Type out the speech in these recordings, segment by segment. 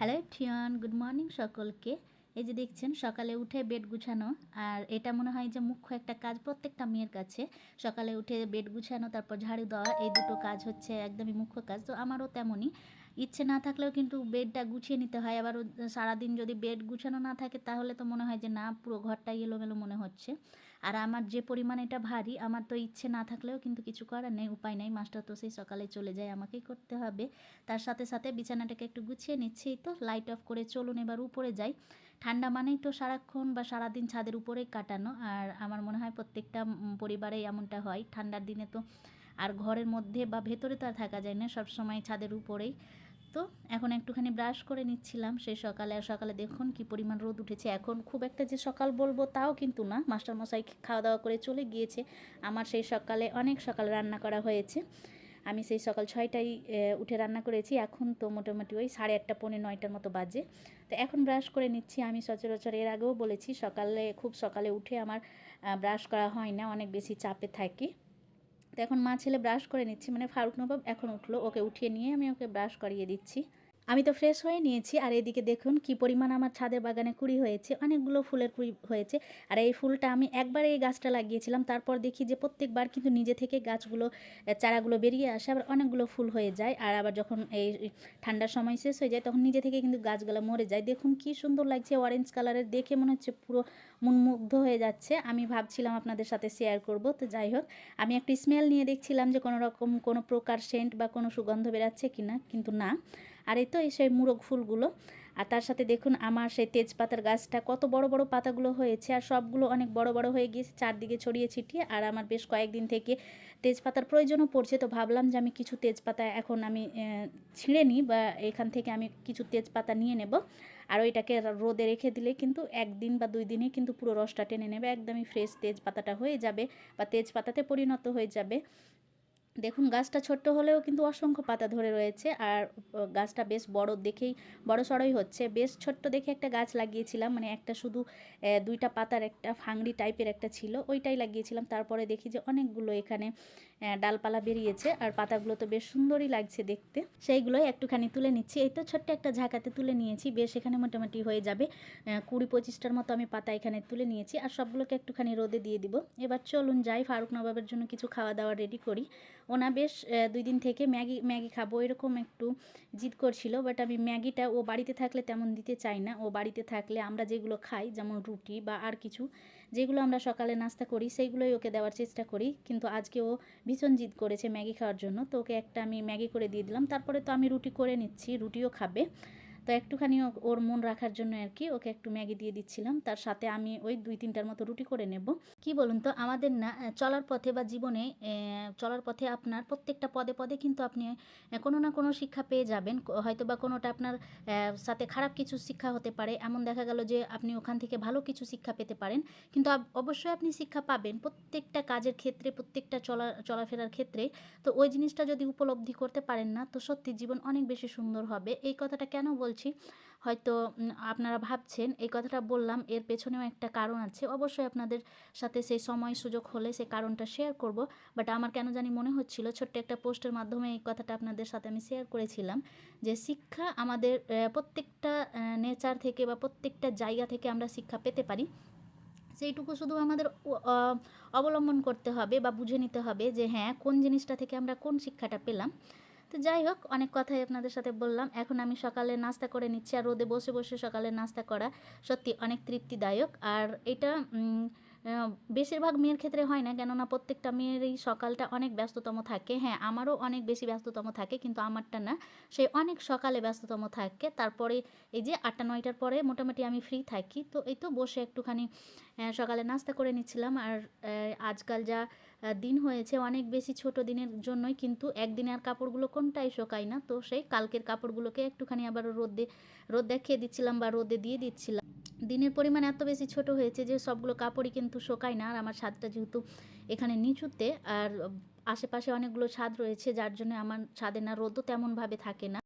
Hello ঠিয়ন good morning সকলকে। এই যে দেখছেন, সকালে উঠে বেড গুছানো, আর এটা মনে হয় যে মুখ্য একটা কাজ প্রত্যেকটা মেয়ের কাছে। সকালে উঠে বেড গুছানো, তারপর ঝাড়ু দেওয়া, এই দুটো কাজ হচ্ছে একদমই মুখ্য কাজ, তো আমারও তেমনই। ইচ্ছে না থাকলেও কিন্তু বেডটা গুছিয়ে নিতে হয়। আবার সারাদিন যদি বেড গুছানো না থাকে তাহলে তো মনে হয় যে না পুরো ঘরটাই এলোমেলো মনে হচ্ছে। আর আমার যে পরিমাণ এটা ভারী আমার তো ইচ্ছে না থাকলেও কিন্তু কিছু করার নেই উপায় নেই। মাস্টার তো সেই সকালে চলে যায় আমাকেই করতে হবে। তার সাথে সাথে বিছানাটাকে একটু গুছিয়ে নিচ্ছি তো লাইট অফ করে চলুন এবার উপরে যাই। ঠান্ডা মানেই তো সারাক্ষণ বা সারাদিন ছাদের উপরেই কাটানো। আর আমার মনে হয় প্রত্যেকটা উম, পরিবারেই এমনটা হয়। ঠান্ডার দিনে তো আর ঘরের মধ্যে বা ভেতরে তো আর থাকা যায় না সবসময় ছাদের উপরেই। তো এখন একটুখানি ব্রাশ করে নিচ্ছিলাম। সেই সকালে, আর সকালে দেখুন কি পরিমাণ রোদ উঠেছে। এখন খুব একটা যে সকাল বলব তাও কিন্তু না। মাস্টারমশাই খাওয়া দাওয়া করে চলে গিয়েছে। আমার সেই সকালে অনেক সকাল রান্না করা হয়েছে। আমি সেই সকাল ছয়টায় উঠে রান্না করেছি। এখন তো মোটামুটি ওই সাড়ে আটটা, পৌনে নয়টার মতো বাজে। তো এখন ব্রাশ করে নিচ্ছি। আমি সচরাচর এর আগেও বলেছি, সকালে, খুব সকালে উঠে আমার ব্রাশ করা হয় না। অনেক বেশি চাপে থাকি। তো এখন মা ছেলে ব্রাশ করে নিচ্ছি। মানে ফারুক নবাব এখন উঠল, ওকে উঠিয়ে নিয়ে আমি ওকে ব্রাশ করিয়ে দিচ্ছি। আমি তো ফ্রেশ হয়ে নিয়েছি। আর এদিকে দেখুন কি পরিমাণ আমার ছাদের বাগানে কুড়ি হয়েছে। অনেকগুলো ফুলের কুড়ি হয়েছে। আর এই ফুলটা আমি একবার এই গাছটা লাগিয়েছিলাম। তারপর দেখি যে প্রত্যেকবার কিন্তু নিজে থেকে গাছগুলো চারাগুলো বেরিয়ে আসে। আবার অনেকগুলো ফুল হয়ে যায়। আর আবার যখন এই ঠান্ডার সময় শেষ হয়ে যায়, তখন নিজে থেকে কিন্তু গাছগুলো মরে যায়। দেখুন কি সুন্দর লাগছে অরেঞ্জ কালারের দেখে মনে হচ্ছে পুরো মন মুগ্ধ হয়ে যাচ্ছে। আমি ভাবছিলাম আপনাদের সাথে শেয়ার করব। তো যাই হোক, আমি একটু স্মেল নিয়ে দেখছিলাম যে কোনো রকম কোনো প্রকার সেন্ট বা কোনো সুগন্ধ বেরাচ্ছে কি না কিন্তু না। আর এই তো এই সেই মুরগ ফুলগুলো। আর তার সাথে দেখুন আমার সেই তেজপাতার গাছটা কত বড় বড় পাতাগুলো হয়েছে আর সবগুলো অনেক বড় বড় হয়ে গিয়েছে, চারদিকে ছড়িয়ে ছিটিয়ে। আর আমার বেশ কয়েকদিন থেকে তেজপাতার প্রয়োজনও পড়ছে, তো ভাবলাম যে আমি কিছু তেজপাতা এখন আমি ছিঁড়ে নিই বা এখান থেকে আমি কিছু তেজপাতা নিয়ে নেব। আর ওইটাকে রোদে রেখে দিলে কিন্তু একদিন বা দুই দিনে কিন্তু পুরো রসটা টেনে নেবে, একদমই ফ্রেশ তেজপাতাটা হয়ে যাবে বা তেজপাতাতে পরিণত হয়ে যাবে। দেখুন, গাছটা ছোট্ট হলেও কিন্তু অসংখ্য পাতা ধরে রয়েছে আর গাছটা বেশ বড় দেখেই, বড় সড়ই হচ্ছে। বেশ ছোট্ট দেখে একটা গাছ লাগিয়েছিলাম মানে একটা শুধু দুইটা পাতার একটা ফাংড়ি টাইপের একটা ছিল, ওইটাই লাগিয়েছিলাম। তারপরে দেখি যে অনেকগুলো এখানে ডালপালা বেরিয়েছে আর পাতাগুলো তো বেশ সুন্দরই লাগছে দেখতে। সেইগুলোই একটুখানি তুলে নিচ্ছি। এই তো ছোট্ট একটা ঝাঁকাতে তুলে নিয়েছি, বেশ এখানে মোটামুটি হয়ে যাবে। কুড়ি পঁচিশটার মতো আমি পাতা এখানে তুলে নিয়েছি আর সবগুলোকে একটুখানি রোদে দিয়ে দিব। এবার চলুন যাই, ফারুক নবাবের জন্য কিছু খাওয়া দাওয়া রেডি করি। ওনা বেশ দুই দিন থেকে ম্যাগি ম্যাগি খাব, এরকম একটু জিদ করছিল বাট আমি ম্যাগিটা ও বাড়িতে থাকলে তেমন দিতে চাই না। ও বাড়িতে থাকলে আমরা যেগুলো খাই, যেমন রুটি বা আর কিছু, যেগুলো আমরা সকালে নাস্তা করি, সেইগুলোই ওকে দেওয়ার চেষ্টা করি। কিন্তু আজকে ও ভীষণ জিদ করেছে ম্যাগি খাওয়ার জন্য। তো ওকে একটা আমি ম্যাগি করে দিয়ে দিলাম। তারপরে তো আমি রুটি করে নিচ্ছি, রুটিও খাবে। তো একটুখানি ওর মন রাখার জন্য আর কি ওকে একটু ম্যাগি দিয়ে দিচ্ছিলাম। তার সাথে আমি ওই দুই তিনটার মতো রুটি করে নেব। কি বলুন তো, আমাদের না চলার পথে বা জীবনে চলার পথে আপনার প্রত্যেকটা পদে পদে কিন্তু আপনি কোনো না কোনো শিক্ষা পেয়ে যাবেন। হয়তো বা কোনোটা আপনার সাথে খারাপ কিছু শিক্ষা হতে পারে। এমন দেখা গেল যে আপনি ওখান থেকে ভালো কিছু শিক্ষা পেতে পারেন। কিন্তু অবশ্যই আপনি শিক্ষা পাবেন প্রত্যেকটা কাজের ক্ষেত্রে, প্রত্যেকটা চলা, চলাফেরার ক্ষেত্রে। তো ওই জিনিসটা যদি উপলব্ধি করতে পারেন না, তো সত্যি জীবন অনেক বেশি সুন্দর হবে। এই কথাটা কেন বলছি হয়তো আপনারা ভাবছেন, এই কথাটা বললাম, এর পেছনেও একটা কারণ আছে। অবশ্যই আপনাদের সাথে সেই সময় সুযোগ হলে সেই কারণটা শেয়ার করব। বাট আমার কেন জানি মনে হচ্ছিল, ছোট্ট একটা পোস্টের মাধ্যমে এই কথাটা আপনাদের সাথে আমি শেয়ার করেছিলাম যে, শিক্ষা আমাদের প্রত্যেকটা নেচার থেকে বা প্রত্যেকটা জায়গা থেকে আমরা শিক্ষা পেতে পারি। সেইটুকু শুধু আমাদের অবলম্বন করতে হবে বা বুঝে নিতে হবে যে হ্যাঁ কোন জিনিসটা থেকে আমরা কোন শিক্ষাটা পেলাম। তো যাই হোক, অনেক কথাই আপনাদের সাথে বললাম। এখন আমি সকালে নাস্তা করে নিচ্ছি আর রোদে বসে বসে সকালে নাস্তা করা সত্যি অনেক তৃপ্তিদায়ক। আর এটা বেশিরভাগ মেয়ের ক্ষেত্রে হয় না, কেননা প্রত্যেকটা মেয়েরই সকালটা অনেক ব্যস্ততম থাকে। হ্যাঁ আমারও অনেক বেশি ব্যস্ততম থাকে, কিন্তু আমারটা না। সে অনেক সকালে ব্যস্ততম থাকে। তারপরে এই যে আটটা, নয়টার পরে মোটামুটি আমি ফ্রি থাকি। তো এই তো বসে একটুখানি সকালে নাস্তা করে নিচ্ছিলাম। আর আজকাল যা দিন হয়েছে অনেক বেশি ছোট দিনের জন্যই, কিন্তু একদিনের কাপড়গুলো কোনটাই শোকায় না। তো সেই কালকের কাপড়গুলোকে একটুখানি আবার রোদে, রোদ দেখিয়ে দিচ্ছিলাম বা রোদে দিয়ে দিচ্ছিলাম। দিনের পরিমাণ এত বেশি ছোট হয়েছে যে সবগুলো কাপড়ই কিন্তু শোকায় না, আর আমার ছাদটা যেহেতু এখানে নিচুতে, আর আশেপাশে অনেকগুলো ছাদ রয়েছে, যার জন্য আমার ছাদে না রোদও তেমনভাবে থাকে না।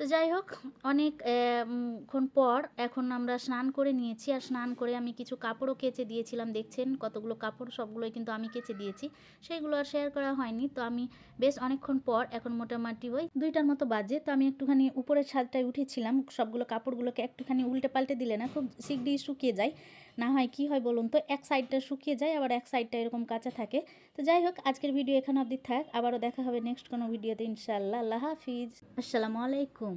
তো যাই হোক অনেক আহ, উম, ক্ষণ পর এখন আমরা স্নান করে নিয়েছি। আর স্নান করে আমি কিছু কাপড়ও কেচে দিয়েছিলাম দেখছেন? কতগুলো কাপড় সবগুলোই কিন্তু আমি কেচে দিয়েছি। সেইগুলো আর শেয়ার করা হয়নি। তো আমি বেশ অনেকক্ষণ পর এখন মোটামুটি ওই দুইটার মতো বাজে। তো আমি একটুখানি উপরের ছাদটায় উঠেছিলাম। সবগুলো কাপড়গুলোকে একটুখানি উল্টে পাল্টে দিলে না খুব শীঘ্রই শুকিয়ে যায়। না হয় কি হয় বলুন তো, এক সাইডটা শুকিয়ে যায়, আবার এক সাইডটা এরকম কাঁচা থাকে। তো যাই হোক, আজকের ভিডিও এখানে অবধি থাক। আবারও দেখা হবে নেক্সট কোনো ভিডিওতে ইনশাআল্লাহ। আল্লাহ হাফিজ। আসসালামু আলাইকুম।